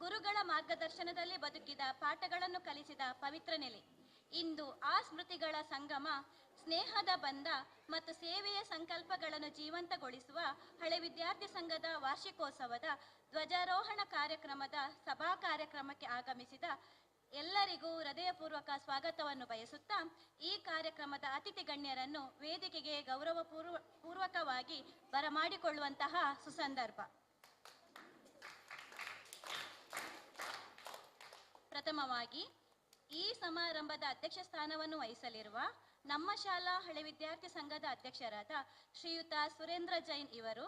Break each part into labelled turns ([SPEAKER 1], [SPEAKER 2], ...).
[SPEAKER 1] ಗುರುಗಳ ಮಾರ್ಗದರ್ಶನದಲ್ಲಿ ಬದುಕಿದ ಪಾಠಗಳನ್ನು ಕಲಿಸಿದ ಪವಿತ್ರ ನೆಲೆ. ಇಂದು ಆ ಸ್ಮೃತಿಗಳ ಸಂಗಮ, ಸ್ನೇಹದ ಬಂಧ ಮತ್ತು ಸೇವೆಯ ಸಂಕಲ್ಪಗಳನ್ನು ಜೀವಂತಗೊಳಿಸುವ ಹಳೆ ವಿದ್ಯಾರ್ಥಿ ಸಂಘದ ವಾರ್ಷಿಕೋತ್ಸವದ ಧ್ವಜಾರೋಹಣ ಕಾರ್ಯಕ್ರಮದ ಸಭಾ ಕಾರ್ಯಕ್ರಮಕ್ಕೆ ಆಗಮಿಸಿದ ಎಲ್ಲರಿಗೂ ಹೃದಯಪೂರ್ವಕ ಸ್ವಾಗತವನ್ನು ಬಯಸುತ್ತಾ ಈ ಕಾರ್ಯಕ್ರಮದ ಅತಿಥಿ ಗಣ್ಯರನ್ನು ವೇದಿಕೆಗೆ ಗೌರವ ಪೂರ್ವ ಪೂರ್ವಕವಾಗಿ ಬರಮಾಡಿಕೊಳ್ಳುವಂತಹ ಸುಸಂದರ್ಭ. ಪ್ರಥಮವಾಗಿ ಈ ಸಮಾರಂಭದ ಅಧ್ಯಕ್ಷ ಸ್ಥಾನವನ್ನು ವಹಿಸಲಿರುವ ನಮ್ಮ ಶಾಲಾ ಹಳೆ ವಿದ್ಯಾರ್ಥಿ ಸಂಘದ ಅಧ್ಯಕ್ಷರಾದ ಶ್ರೀಯುತ ಸುರೇಂದ್ರ ಜೈನ್ ಇವರು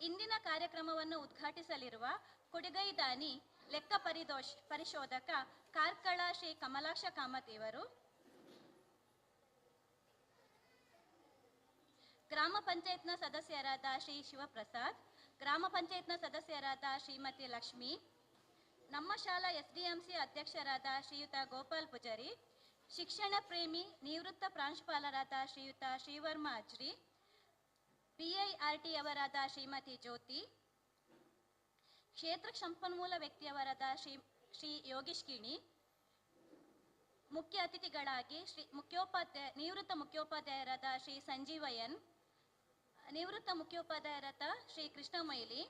[SPEAKER 1] ಇಂದಿನ ಕಾರ್ಯಕ್ರಮವನ್ನು ಉದ್ಘಾಟಿಸಲಿರುವ ಕುಡಿಗೈದಾನಿ ಲೆಕ್ಕ ಪರಿದೋಷ್ ಪರಿಶೋಧಕ ಕಾರ್ಕಳ ಶ್ರೀ ಕಮಲಾಕ್ಷ ಕಾಮತ್ ಇವರು. ಗ್ರಾಮ ಪಂಚಾಯತ್ನ ಸದಸ್ಯರಾದ ಶ್ರೀ ಶಿವಪ್ರಸಾದ್, ಗ್ರಾಮ ಪಂಚಾಯತ್ನ ಸದಸ್ಯರಾದ ಶ್ರೀಮತಿ ಲಕ್ಷ್ಮಿ ನಮ್ಮ ಶಾಲಾ ಎಸ್ಡಿಎಂಸಿ ಅಧ್ಯಕ್ಷರಾದ ಶ್ರೀಯುತ ಗೋಪಾಲ್ ಪೂಜಾರಿ, ಶಿಕ್ಷಣ ಪ್ರೇಮಿ ನಿವೃತ್ತ ಪ್ರಾಂಶುಪಾಲರಾದ ಶ್ರೀಯುತ ಶ್ರೀವರ್ಮ ಅಜ್ರಿ ಪಿಐಆರ್ಟಿ ಅವರಾದ ಶ್ರೀಮತಿ ಜ್ಯೋತಿ, ಕ್ಷೇತ್ರ ಸಂಪನ್ಮೂಲ ವ್ಯಕ್ತಿಯವರಾದ ಶ್ರೀ ಶ್ರೀ ಯೋಗೀಶ್ ಕಿಣಿ, ಮುಖ್ಯ ಅತಿಥಿಗಳಾಗಿ ಶ್ರೀ ಮುಖ್ಯೋಪಾಧ್ಯಾಯ ನಿವೃತ್ತ ಮುಖ್ಯೋಪಾಧ್ಯಾಯರಾದ ಶ್ರೀ ಸಂಜೀವಯನ್ ನಿವೃತ್ತ ಮುಖ್ಯೋಪಾಧ್ಯಾಯರಾದ ಶ್ರೀ ಕೃಷ್ಣ ಮೈಲಿ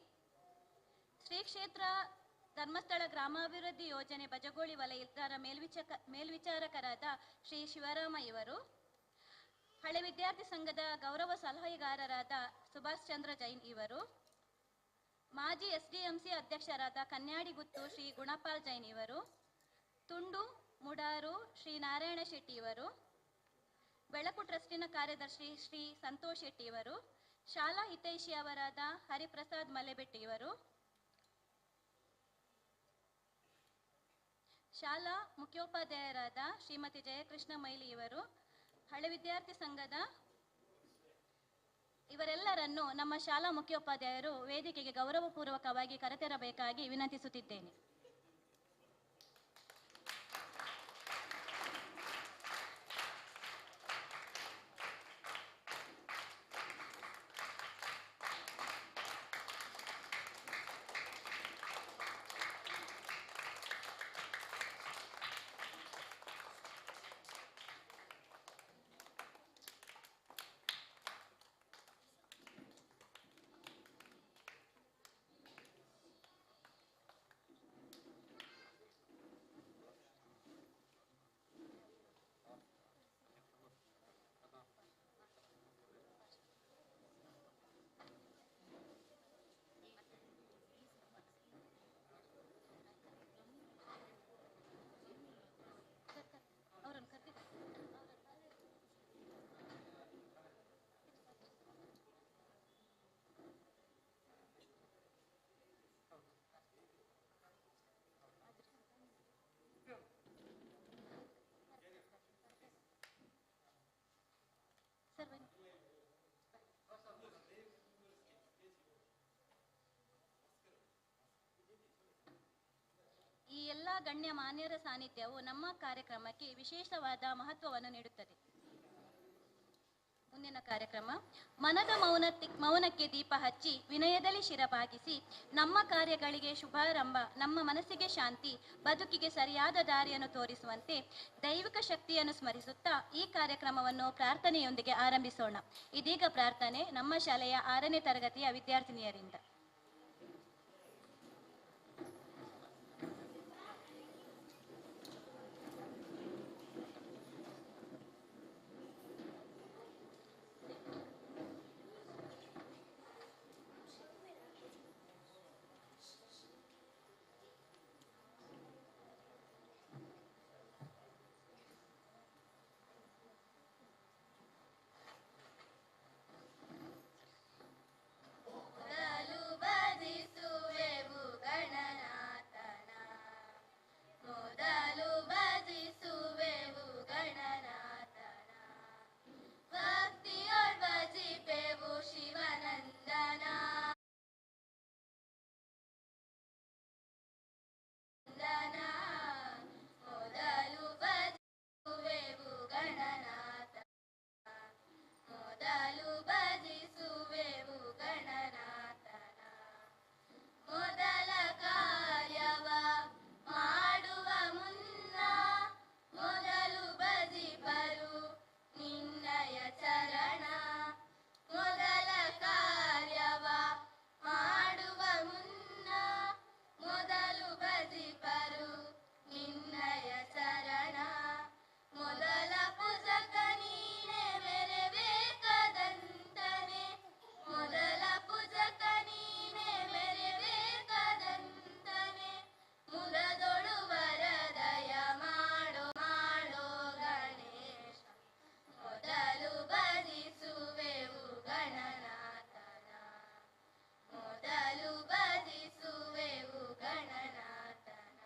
[SPEAKER 1] ಶ್ರೀ ಕ್ಷೇತ್ರ ಧರ್ಮಸ್ಥಳ ಗ್ರಾಮಾಭಿವೃದ್ಧಿ ಯೋಜನೆ ಬಜಗೋಳಿ ವಲಯದ ಮೇಲ್ವಿಚಕ ಮೇಲ್ವಿಚಾರಕರಾದ ಶ್ರೀ ಶಿವರಾಮ ಇವರು, ಹಳೆ ವಿದ್ಯಾರ್ಥಿ ಸಂಘದ ಗೌರವ ಸಲಹೆಗಾರರಾದ ಸುಭಾಷ್ ಚಂದ್ರ ಜೈನ್ ಇವರು, ಮಾಜಿ ಎಸ್ಡಿಎಂಸಿ ಅಧ್ಯಕ್ಷರಾದ ಕನ್ಯಾಡಿಗುತ್ತು ಶ್ರೀ ಗುಣಪಾಲ್ ಜೈನ್ ಇವರು, ತುಂಡು ಮುಡಾರು ಶ್ರೀ ನಾರಾಯಣ ಶೆಟ್ಟಿ ಇವರು, ಬೆಳಕು ಟ್ರಸ್ಟಿನ ಕಾರ್ಯದರ್ಶಿ ಶ್ರೀ ಸಂತೋಷ್ ಶೆಟ್ಟಿ ಇವರು, ಶಾಲಾ ಹಿತೈಷಿ ಅವರಾದ ಹರಿಪ್ರಸಾದ್ ಮಲೆಬೆಟ್ಟಿ ಇವರು ಶಾಲಾ ಮುಖ್ಯೋಪಾಧ್ಯಾಯರಾದ ಶ್ರೀಮತಿ ಜಯಕೃಷ್ಣ ಮೈಲಿ ಇವರು, ಹಳೆ ವಿದ್ಯಾರ್ಥಿ ಸಂಘದ ಇವರೆಲ್ಲರನ್ನು ನಮ್ಮ ಶಾಲಾ ಮುಖ್ಯೋಪಾಧ್ಯಾಯರು ವೇದಿಕೆಗೆ ಗೌರವಪೂರ್ವಕವಾಗಿ ಕರೆತರಬೇಕಾಗಿ ವಿನಂತಿಸುತ್ತಿದ್ದೇನೆ. ಗಣ್ಯ ಮಾನ್ಯರ ಸಾನ್ನಿಧ್ಯವು ನಮ್ಮ ಕಾರ್ಯಕ್ರಮಕ್ಕೆ ವಿಶೇಷವಾದ ಮಹತ್ವವನ್ನು ನೀಡುತ್ತದೆ. ಮುಂದಿನ ಕಾರ್ಯಕ್ರಮ, ಮನದ ಮೌನ ಮೌನಕ್ಕೆ ದೀಪ ಹಚ್ಚಿ ವಿನಯದಲ್ಲಿ ಶಿರಬಾಗಿಸಿ ನಮ್ಮ ಕಾರ್ಯಗಳಿಗೆ ಶುಭಾರಂಭ, ನಮ್ಮ ಮನಸ್ಸಿಗೆ ಶಾಂತಿ, ಬದುಕಿಗೆ ಸರಿಯಾದ ದಾರಿಯನ್ನು ತೋರಿಸುವಂತೆ ದೈವಿಕ ಶಕ್ತಿಯನ್ನು ಸ್ಮರಿಸುತ್ತಾ ಈ ಕಾರ್ಯಕ್ರಮವನ್ನು ಪ್ರಾರ್ಥನೆಯೊಂದಿಗೆ ಆರಂಭಿಸೋಣ. ಇದೀಗ ಪ್ರಾರ್ಥನೆ ನಮ್ಮ ಶಾಲೆಯ ಆರನೇ ತರಗತಿಯ ವಿದ್ಯಾರ್ಥಿನಿಯರಿಂದ.